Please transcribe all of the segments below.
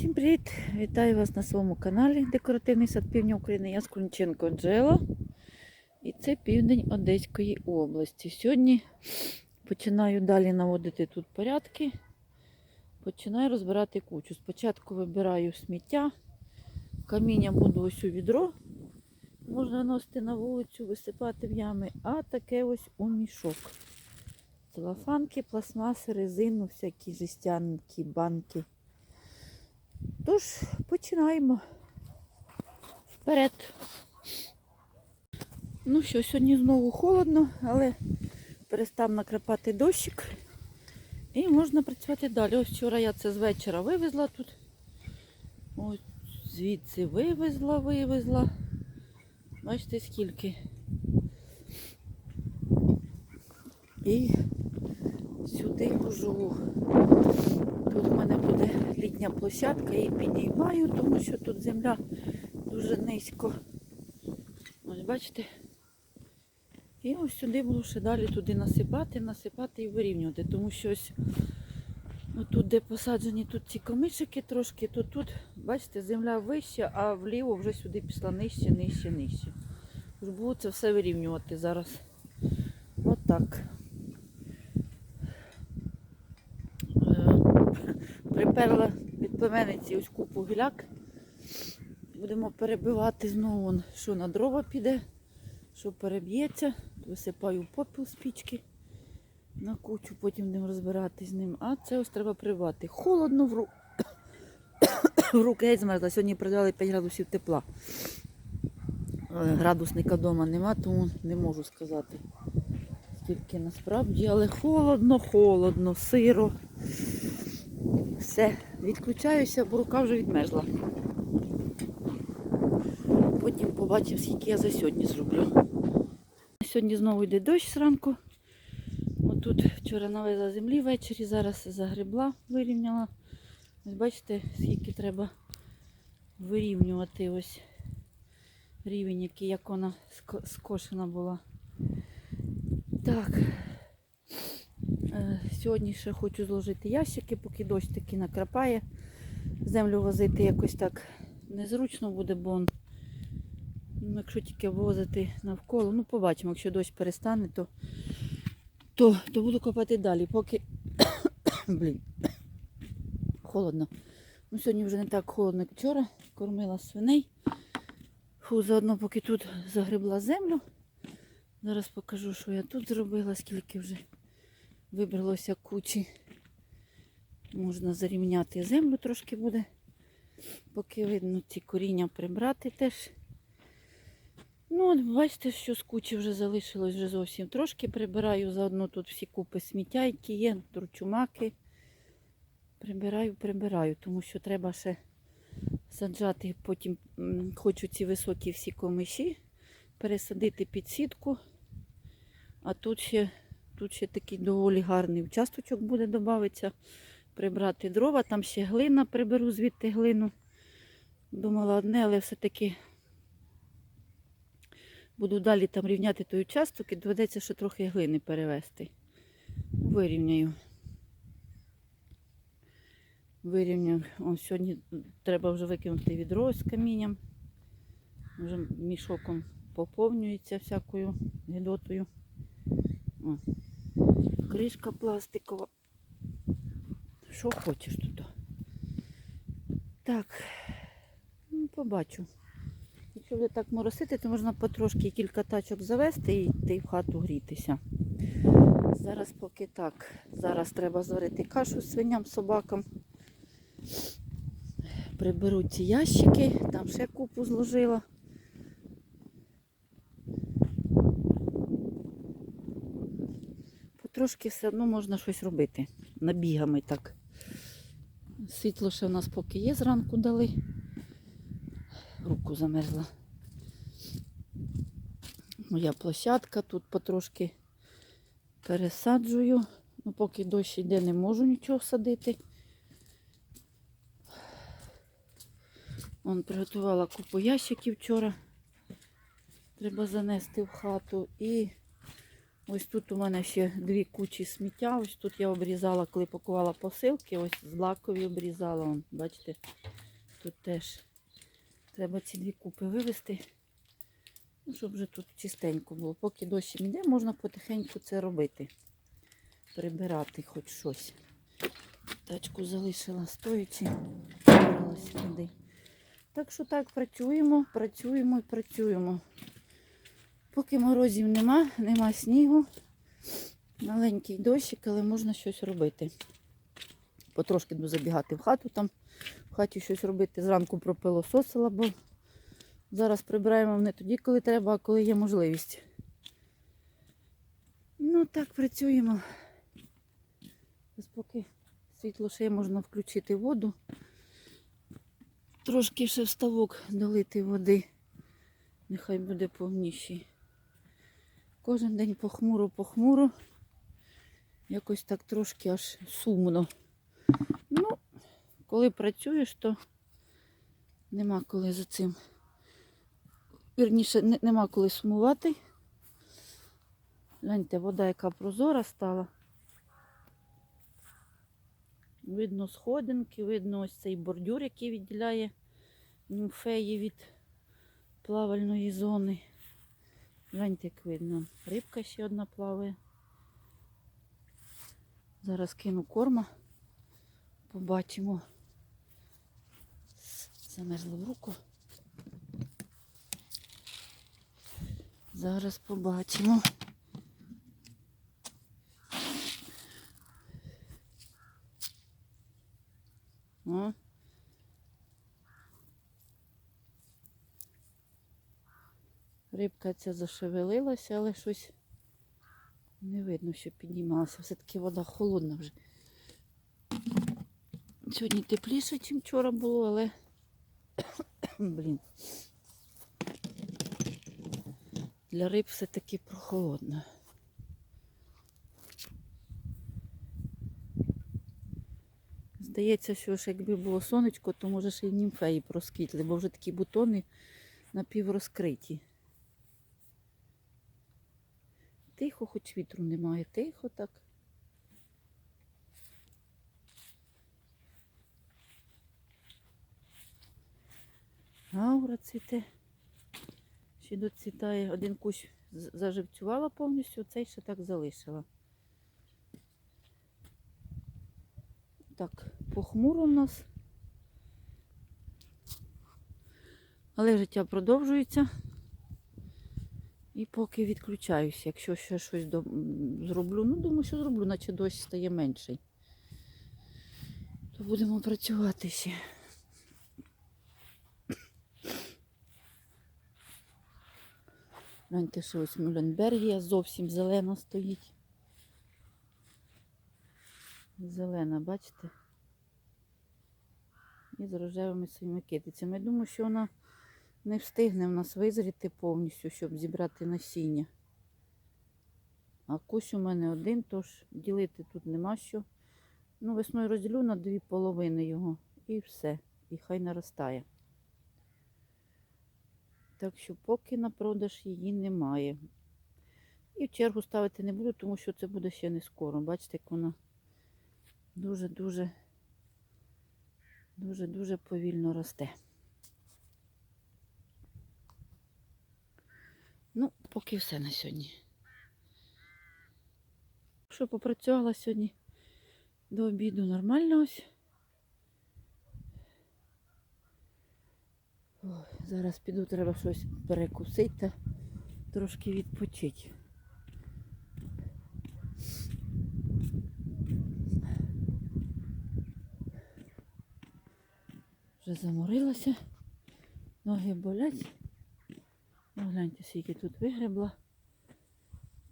Всім привіт! Вітаю вас на своєму каналі Декоративний сад Півдня України. Я Скрунченко Анжела. І це південь Одеської області. Сьогодні починаю далі наводити тут порядки. Починаю розбирати кучу. Спочатку вибираю сміття, каміння буду ось у відро. Можна виносити на вулицю, висипати в ями, а таке ось у мішок. Целофанки, пластмаси, резину, всякі жестянки, банки. Тож, починаємо. Вперед. Ну що, сьогодні знову холодно, але перестав накрапати дощик. І можна працювати далі. Ось вчора я це з вечора вивезла тут. Ось звідси вивезла, вивезла. Бачите, скільки. І сюди хожу. Тут в мене буде літня площадка, її підіймаю, тому що тут земля дуже низько. Ось бачите? І ось сюди буду ще далі туди насипати, насипати і вирівнювати, тому що ось тут, де посаджені тут ці комишики трошки, то тут, бачите, земля вища, а вліво вже сюди пішла нижче, нижче, нижче. Тож буду це все вирівнювати зараз. Отак. Е, Приперла племенниці ось купу гіляк. Будемо перебивати знову, що на дрова піде, що переб'ється. Висипаю попіл з пічки на кучу, потім будемо розбиратись з ним. А це ось треба прибати. Холодно в, ру... в руки геть змерзла. Сьогодні придали 5 градусів тепла. Е, Градусника вдома нема, тому не можу сказати. Скільки насправді, але холодно, холодно, сиро. Все, відключаюся, бо рука вже відмерзла. Потім побачимо, скільки я за сьогодні зроблю. Сьогодні знову йде дощ зранку. Отут вчора навезла землі ввечері, зараз загребла, вирівняла. Ось бачите, скільки треба вирівнювати ось рівень, який як вона скошена була. Так. Сьогодні ще хочу зложити ящики, поки дощ таки накрапає. Землю возити якось так незручно буде, бо он, ну, якщо тільки возити навколо, ну побачимо, якщо дощ перестане, то, то, то буду копати далі, поки Блін. холодно. Ну, сьогодні вже не так холодно, як вчора. Кормила свиней. Фу, заодно поки тут загребла землю. Зараз покажу, що я тут зробила, скільки вже вибралося кучі. Можна зарівняти землю трошки буде. Поки видно ці коріння прибрати теж. Ну, от бачите, що з кучі вже залишилось вже зовсім трошки. Прибираю заодно тут всі купи сміття, які є, тручумаки. Прибираю, прибираю, тому що треба ще саджати. Потім хочу ці високі всі комиші пересадити під сітку. А тут ще, тут ще такий доволі гарний участочок буде додатися. Прибрати дрова, там ще глина приберу звідти глину. Думала одне, але все-таки буду далі там рівняти той участок і доведеться ще трохи глини перевезти. Вирівняю. Вирівняю. О, сьогодні треба вже викинути відро з камінням. Вже мішоком поповнюється всякою гідотою. О. Кришка пластикова. Що хочеш тут. Так, ну, побачу. Якщо буде так моросити, то можна потрошки кілька тачок завести і йти в хату грітися. Зараз поки так. Зараз треба зварити кашу свиням, собакам. Приберу ці ящики, там ще купу зложила. Потрошки все одно можна щось робити. Набігами так. Світло ще в нас поки є, зранку дали. Руку замерзла. Моя площадка, тут потрошки пересаджую. Ну, поки дощ йде, не можу нічого садити. Вон приготувала купу ящиків вчора. Треба занести в хату. І Ось тут у мене ще дві кучі сміття. Ось тут я обрізала, коли пакувала посилки, ось злакові обрізала. Вон, бачите, тут теж треба ці дві купи вивезти. Ну, щоб вже тут чистенько було. Поки дощ іде, можна потихеньку це робити. Прибирати хоч щось. Тачку залишила стоячи, туди. Так що так, працюємо, працюємо і працюємо. Поки морозів нема, нема снігу. Маленький дощик, але можна щось робити. Потрошки буду забігати в хату там, в хаті щось робити. Зранку пропилососила, бо зараз прибираємо не тоді, коли треба, а коли є можливість. Ну так, працюємо. Ось поки світло ще можна включити воду. Трошки ще в ставок долити води. Нехай буде повніший. Кожен день похмуро-похмуро. Якось так трошки аж сумно. Ну, коли працюєш, то нема коли за цим. Вірніше, нема коли сумувати. Гляньте, вода яка прозора стала. Видно сходинки, видно ось цей бордюр, який відділяє німфеї від плавальної зони. Як видно. Рибка ще одна плаває. Зараз кину корма. Побачимо. Замерзла в руку. Зараз побачимо. О. Рибка ця зашевелилася, але щось не видно, що піднімалася. Все-таки вода холодна вже. Сьогодні тепліше, ніж вчора було, але блін. Для риб все-таки прохолодно. Здається, що ж якби було сонечко, то може ще й німфеї проскітли, бо вже такі бутони напіврозкриті. Тихо, хоч вітру немає, тихо так. Аура цвіте. Ще доцвітає. Один кущ заживцювала повністю, цей ще так залишила. Так, похмуро в нас. Але життя продовжується. І поки відключаюся, якщо ще щось зроблю, ну думаю, що зроблю, наче дощ стає менший. То будемо працювати ще. Гляньте, що ось Мюлленбергія зовсім зелена стоїть. Зелена, бачите? І з рожевими своїми китицями. Я думаю, що вона не встигне в нас визріти повністю, щоб зібрати насіння. А кущ у мене один, тож ділити тут нема що. Ну, весною розділю на дві половини його і все. І хай наростає. Так що поки на продаж її немає. І в чергу ставити не буду, тому що це буде ще не скоро. Бачите, як вона дуже-дуже дуже-дуже повільно росте. Ну, поки все на сьогодні. Що попрацювала сьогодні до обіду нормально ось. Ой, зараз піду, треба щось перекусити та трошки відпочити. Вже заморилася, ноги болять. Гляньте, скільки тут вигребла.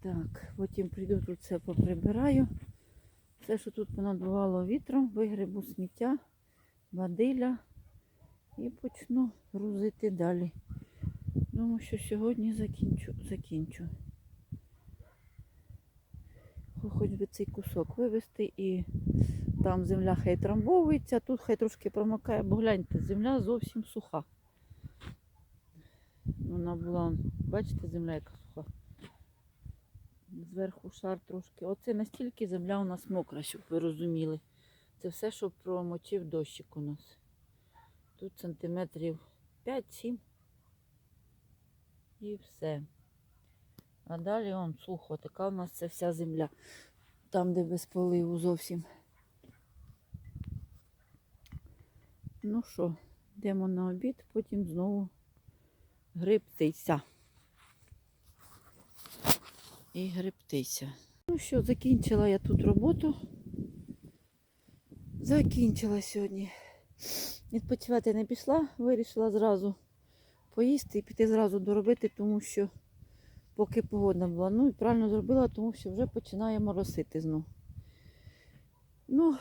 Так, потім прийду тут все поприбираю. Все, що тут понадбувало вітром, вигребу сміття, бадиля і почну грузити далі. Думаю, що сьогодні закінчу. закінчу. Хоч би цей кусок вивезти і там земля хай трамбовується, тут хай трошки промокає, бо гляньте, земля зовсім суха. Вона була, бачите, земля яка суха. Зверху шар трошки. Оце настільки земля у нас мокра, щоб ви розуміли. Це все, що промочив дощик у нас. Тут сантиметрів 5-7. І все. А далі он сухо, така у нас це вся земля. Там, де без поливу зовсім. Ну що, йдемо на обід, потім знову грибтися. І грибтися. Ну що, закінчила я тут роботу. Закінчила сьогодні. Відпочивати не пішла, вирішила зразу поїсти і піти зразу доробити, тому що поки погодна була. Ну і правильно зробила, тому що вже починає моросити знов. Ну,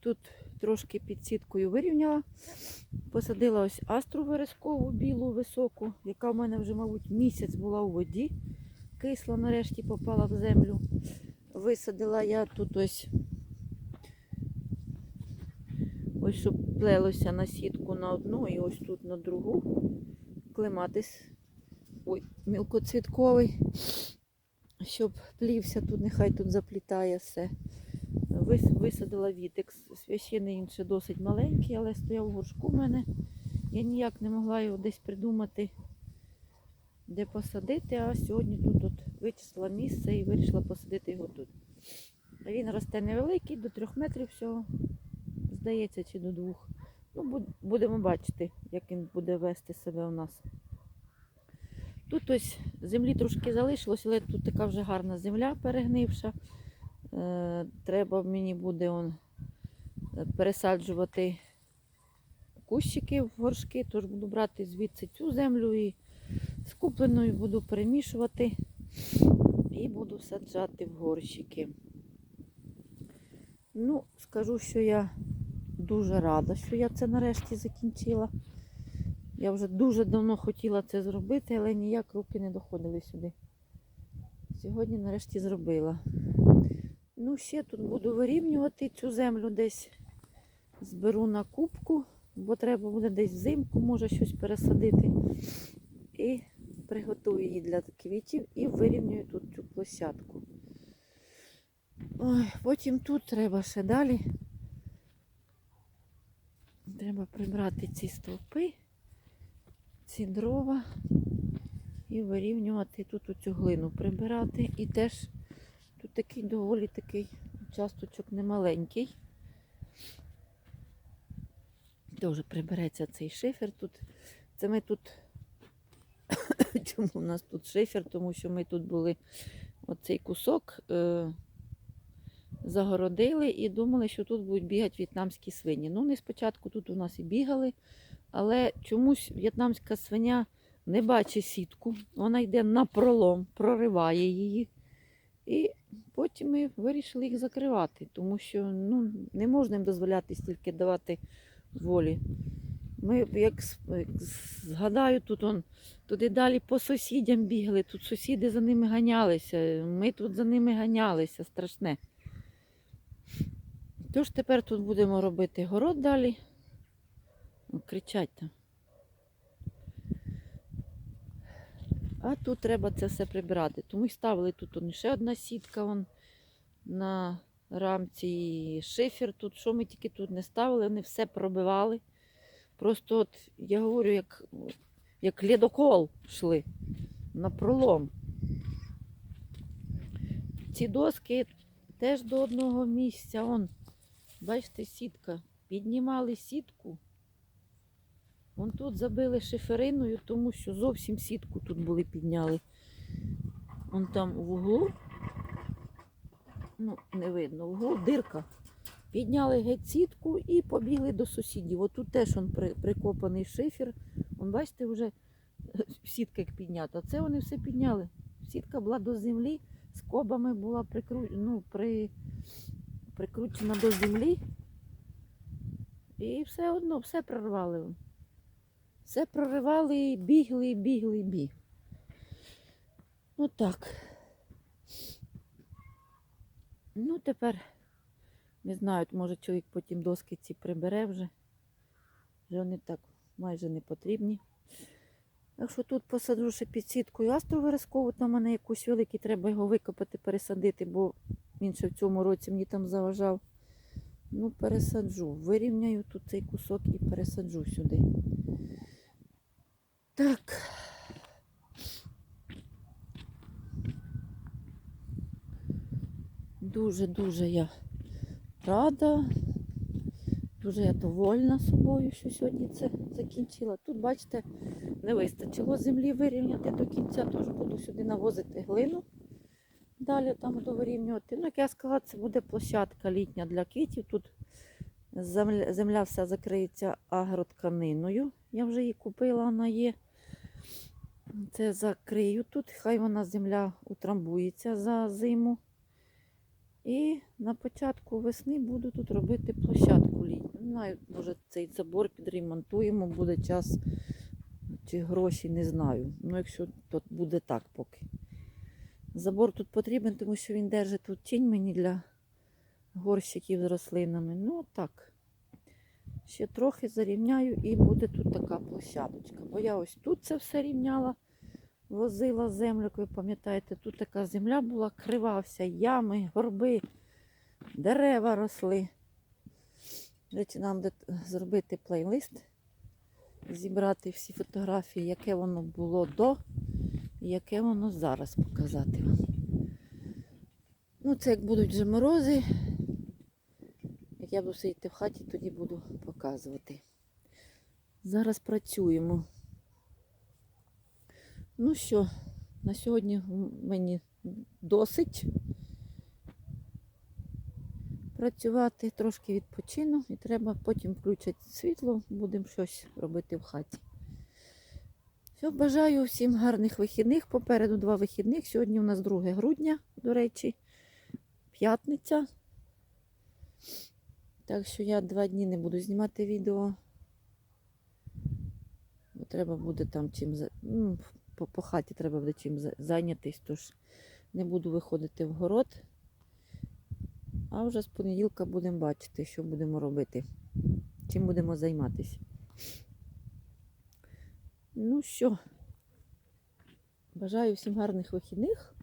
тут трошки під сіткою вирівняла. Посадила ось астру верескову білу, високу, яка в мене вже, мабуть, місяць була у воді. Кисла нарешті попала в землю. Висадила я тут ось, ось щоб плелося на сітку на одну і ось тут на другу. Клематис ой, мілкоцвітковий, щоб плівся тут, нехай тут заплітає все. Вис- Висадила вітекс. Священий він ще досить маленький, але стояв в горшку в мене. Я ніяк не могла його десь придумати, де посадити, а сьогодні тут от вичислила місце і вирішила посадити його тут. Він росте невеликий, до трьох метрів всього, здається, чи до двох. Ну, будемо бачити, як він буде вести себе у нас. Тут ось землі трошки залишилось, але тут така вже гарна земля перегнивша. Е, треба мені буде он, е, пересаджувати кущики в горшки, тож буду брати звідси цю землю і з купленою буду перемішувати і буду саджати в горщики. Ну, скажу, що я дуже рада, що я це нарешті закінчила. Я вже дуже давно хотіла це зробити, але ніяк руки не доходили сюди. Сьогодні нарешті зробила. Ну, ще тут буду вирівнювати цю землю десь зберу на кубку, бо треба буде десь взимку, може щось пересадити. І приготую її для квітів і вирівнюю тут цю площадку. Ой, потім тут треба ще далі. Треба прибрати ці стовпи, ці дрова і вирівнювати тут оцю глину прибирати. І теж такий доволі такий участочок немаленький. Теж прибереться цей шифер тут. Це ми тут. Чому у нас тут шифер? Тому що ми тут були оцей кусок е, загородили і думали, що тут будуть бігати в'єтнамські свині. Ну, не спочатку тут у нас і бігали, але чомусь в'єтнамська свиня не бачить сітку. Вона йде на пролом, прориває її. І потім ми вирішили їх закривати, тому що ну, не можна їм дозволяти стільки давати волі. Ми, як, згадаю, тут он, туди далі по сусідям бігали, тут сусіди за ними ганялися, ми тут за ними ганялися, страшне. Тож тепер тут будемо робити город далі. Кричать там. А тут треба це все прибирати. Тому й ставили тут он, ще одна сітка вон, на рамці, і шифер тут. Що ми тільки тут не ставили, вони все пробивали. Просто от я говорю, як, як ледокол йшли на пролом. Ці доски теж до одного місця. Он, бачите, сітка. Піднімали сітку. Вон тут забили шифериною, тому що зовсім сітку тут були підняли. Вон там в углу. Ну, не видно, в углу дирка. Підняли геть сітку і побігли до сусідів. Отут теж он при, прикопаний шифер. Вон, бачите, вже сітка як піднята. Це вони все підняли. Сітка була до землі, скобами була прикру... ну, при... прикручена до землі. І все одно, все прорвали. Все проривали, бігли, бігли, і біг. Ну так. Ну, тепер, не знаю, може чоловік потім доски ці прибере вже. Вже вони так майже не потрібні. Якщо тут посаджу ще під сіткою астровиразкову, там мене якусь великий, треба його викопати, пересадити, бо він ще в цьому році мені там заважав. Ну, пересаджу. Вирівняю тут цей кусок і пересаджу сюди. Так. Дуже-дуже я рада. Дуже я довольна собою, що сьогодні це закінчила. Тут, бачите, не вистачило землі вирівняти до кінця, тож буду сюди навозити глину. Далі там буду. Ну, як я сказала, це буде площадка літня для квітів. Тут земля, земля вся закриється агротканиною. Я вже її купила, вона є. Це закрию тут, хай вона земля утрамбується за зиму. І на початку весни буду тут робити площадку літню. Не знаю, може цей забор підремонтуємо, буде час чи гроші, не знаю. Ну, якщо то буде так поки. Забор тут потрібен, тому що він держить тут тінь мені для горщиків з рослинами. Ну, так. Ще трохи зарівняю і буде тут така площадочка. Бо я ось тут це все рівняла, возила землю, як ви пам'ятаєте, тут така земля була, крива вся, ями, горби, дерева росли. Речі, нам зробити плейлист, зібрати всі фотографії, яке воно було до і яке воно зараз показати вам. Ну, це як будуть вже морози. Як я буду сидіти в хаті, тоді буду показувати. Зараз працюємо. Ну що, на сьогодні мені досить працювати, трошки відпочину і треба потім включити світло, будемо щось робити в хаті. Все, бажаю всім гарних вихідних. Попереду два вихідних. Сьогодні у нас 2 грудня, до речі, п'ятниця. Так що я два дні не буду знімати відео. Бо треба буде там чим ну, по, по хаті треба буде чим за- зайнятись, тож не буду виходити в город. А вже з понеділка будемо бачити, що будемо робити, чим будемо займатися. Ну що, бажаю всім гарних вихідних.